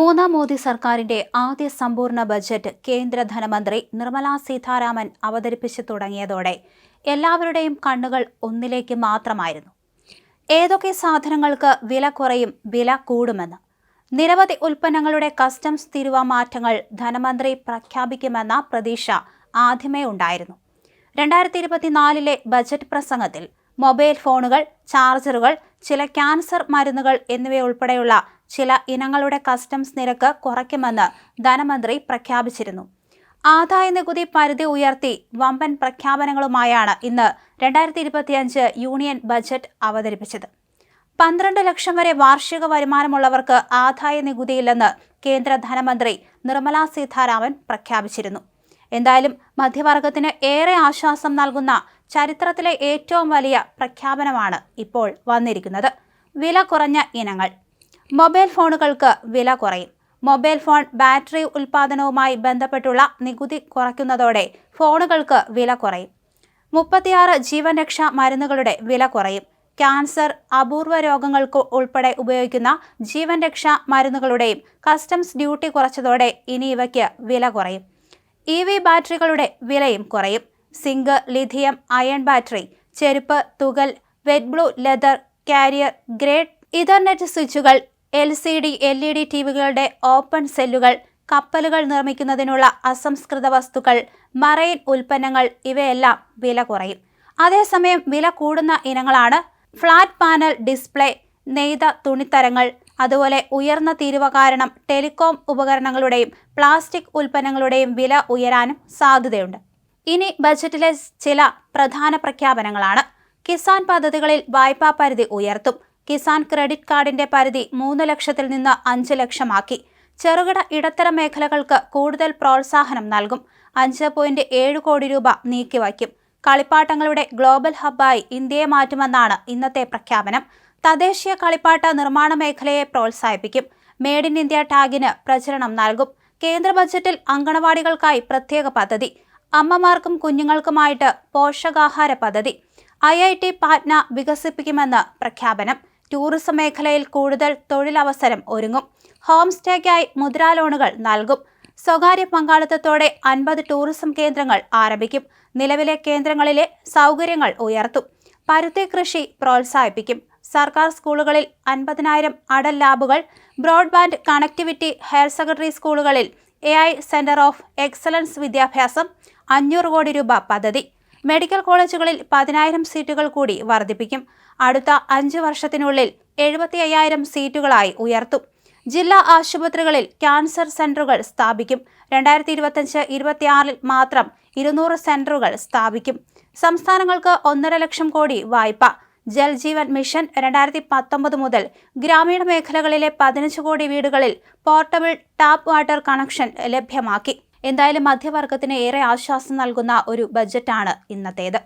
മൂന്നാം മോദി സർക്കാരിന്റെ ആദ്യ സമ്പൂർണ ബജറ്റ് കേന്ദ്ര ധനമന്ത്രി നിർമ്മലാ സീതാരാമൻ അവതരിപ്പിച്ചു തുടങ്ങിയതോടെ എല്ലാവരുടെയും കണ്ണുകൾ ഒന്നിലേക്ക് മാത്രമായിരുന്നു. ഏതൊക്കെ സാധനങ്ങൾക്ക് വില കുറയും വില കൂടുമെന്ന് നിരവധി ഉൽപ്പന്നങ്ങളുടെ കസ്റ്റംസ് തീരുവ മാറ്റങ്ങൾ ധനമന്ത്രി പ്രഖ്യാപിക്കുമെന്ന പ്രതീക്ഷ ആദ്യമേ ഉണ്ടായിരുന്നു. രണ്ടായിരത്തി ഇരുപത്തിനാലിലെ ബജറ്റ് പ്രസംഗത്തിൽ മൊബൈൽ ഫോണുകൾ ചാർജറുകൾ ചില ക്യാൻസർ മരുന്നുകൾ എന്നിവയുൾപ്പെടെയുള്ള ചില ഇനങ്ങളുടെ കസ്റ്റംസ് നിരക്ക് കുറയ്ക്കുമെന്ന് ധനമന്ത്രി പ്രഖ്യാപിച്ചിരുന്നു. ആദായ നികുതി പരിധി ഉയർത്തി വമ്പൻ പ്രഖ്യാപനങ്ങളുമായാണ് ഇന്ന് രണ്ടായിരത്തി ഇരുപത്തിയഞ്ച് യൂണിയൻ ബജറ്റ് അവതരിപ്പിച്ചത്. പന്ത്രണ്ട് ലക്ഷം വരെ വാർഷിക വരുമാനമുള്ളവർക്ക് ആദായ നികുതിയില്ലെന്ന് കേന്ദ്ര ധനമന്ത്രി നിർമ്മല സീതാരാമൻ പ്രഖ്യാപിച്ചിരുന്നു. എന്തായാലും മധ്യവർഗത്തിന് ഏറെ ആശ്വാസം നൽകുന്ന ചരിത്രത്തിലെ ഏറ്റവും വലിയ പ്രഖ്യാപനമാണ് ഇപ്പോൾ വന്നിരിക്കുന്നത്. വില കുറഞ്ഞ ഇനങ്ങൾ. മൊബൈൽ ഫോണുകൾക്ക് വില കുറയും. മൊബൈൽ ഫോൺ ബാറ്ററി ഉൽപാദനവുമായി ബന്ധപ്പെട്ടുള്ള നികുതി കുറയ്ക്കുന്നതോടെ ഫോണുകൾക്ക് വില കുറയും. മുപ്പത്തിയാറ് ജീവൻ രക്ഷാ മരുന്നുകളുടെ വില കുറയും. ക്യാൻസർ അപൂർവ രോഗങ്ങൾക്ക് ഉൾപ്പെടെ ഉപയോഗിക്കുന്ന ജീവൻ രക്ഷാ മരുന്നുകളുടെയും കസ്റ്റംസ് ഡ്യൂട്ടി കുറച്ചതോടെ ഇനി ഇവയ്ക്ക് വില കുറയും. ഇ വി ബാറ്ററികളുടെ വിലയും കുറയും. സിങ്ക് ലിഥിയം അയൺ ബാറ്ററി ചെരുപ്പ് തുകൽ wet blue leather carrier grade ethernet സ്വിച്ചുകൾ L C D L E D T വികളുടെ ഓപ്പൺ സെല്ലുകൾ കപ്പലുകൾ നിർമ്മിക്കുന്നതിനുള്ള അസംസ്കൃത വസ്തുക്കൾ മറൈൻ ഉൽപ്പന്നങ്ങൾ ഇവയെല്ലാം വില കുറയും. അതേസമയം വില കൂടുന്ന ഇനങ്ങളാണ് ഫ്ലാറ്റ് പാനൽ ഡിസ്പ്ലേ നെയ്ത തുണിത്തരങ്ങൾ അതുപോലെ ഉയർന്ന തീരുവ കാരണം ടെലികോം ഉപകരണങ്ങളുടെയും പ്ലാസ്റ്റിക് ഉൽപ്പന്നങ്ങളുടെയും വില ഉയരാനും സാധ്യതയുണ്ട്. ഇനി ബജറ്റിലെ ചില പ്രധാന പ്രഖ്യാപനങ്ങളാണ്. കിസാൻ പദ്ധതികളിൽ വായ്പാ പരിധി ഉയർത്തും. കിസാൻ ക്രെഡിറ്റ് കാർഡിന്റെ പരിധി മൂന്ന് ലക്ഷത്തിൽ നിന്ന് അഞ്ച് ലക്ഷമാക്കി. ചെറുകിട ഇടത്തരം മേഖലകൾക്ക് കൂടുതൽ പ്രോത്സാഹനം നൽകും. അഞ്ച് പോയിന്റ് ഏഴ് കോടി രൂപ നീക്കിവയ്ക്കും. കളിപ്പാട്ടങ്ങളുടെ ഗ്ലോബൽ ഹബ്ബായി ഇന്ത്യയെ മാറ്റുമെന്നാണ് ഇന്നത്തെ പ്രഖ്യാപനം. തദ്ദേശീയ കളിപ്പാട്ട നിർമ്മാണ മേഖലയെ പ്രോത്സാഹിപ്പിക്കും. മെയ്ഡ് ഇൻ ഇന്ത്യ ടാഗിന് പ്രചരണം നൽകും. കേന്ദ്ര ബജറ്റിൽ അങ്കണവാടികൾക്കായി പ്രത്യേക പദ്ധതി. അമ്മമാർക്കും കുഞ്ഞുങ്ങൾക്കുമായിട്ട് പോഷകാഹാര പദ്ധതി. ഐ ഐ ടി പാറ്റ്ന വികസിപ്പിക്കുമെന്ന് പ്രഖ്യാപനം. ടൂറിസം മേഖലയിൽ കൂടുതൽ തൊഴിലവസരം ഒരുങ്ങും. ഹോം സ്റ്റേക്കായി മുദ്രാ ലോണുകൾ നൽകും. സ്വകാര്യ പങ്കാളിത്തത്തോടെ അൻപത് ടൂറിസം കേന്ദ്രങ്ങൾ ആരംഭിക്കും. നിലവിലെ കേന്ദ്രങ്ങളിലെ സൗകര്യങ്ങൾ ഉയർത്തും. പരുത്തി കൃഷി പ്രോത്സാഹിപ്പിക്കും. സർക്കാർ സ്കൂളുകളിൽ അൻപതിനായിരം അടൽ ലാബുകൾ. ബ്രോഡ്ബാൻഡ് കണക്ടിവിറ്റി ഹയർ സെക്കൻഡറി സ്കൂളുകളിൽ A I centre of excellence വിദ്യാഭ്യാസം അഞ്ഞൂറ് കോടി രൂപ പദ്ധതി. മെഡിക്കൽ കോളേജുകളിൽ പതിനായിരം സീറ്റുകൾ കൂടി വർദ്ധിപ്പിക്കും. അടുത്ത അഞ്ച് വർഷത്തിനുള്ളിൽ എഴുപത്തി അയ്യായിരം സീറ്റുകളായി ഉയർത്തും. ജില്ലാ ആശുപത്രികളിൽ ക്യാൻസർ സെന്ററുകൾ സ്ഥാപിക്കും. രണ്ടായിരത്തി ഇരുപത്തഞ്ച് ഇരുപത്തിയാറിൽ മാത്രം ഇരുന്നൂറ് സെന്ററുകൾ സ്ഥാപിക്കും. സംസ്ഥാനങ്ങൾക്ക് ഒന്നര ലക്ഷം കോടി വായ്പ. ജൽ ജീവൻ മിഷൻ രണ്ടായിരത്തി പത്തൊമ്പത് മുതൽ ഗ്രാമീണ മേഖലകളിലെ പതിനഞ്ച് കോടി വീടുകളിൽ പോർട്ടബിൾ ടാപ്പ് വാട്ടർ കണക്ഷൻ ലഭ്യമാക്കി. എന്തായാലും മധ്യവർഗത്തിന് ഏറെ ആശ്വാസം നൽകുന്ന ഒരു ബജറ്റാണ് ഇന്നത്തേത്.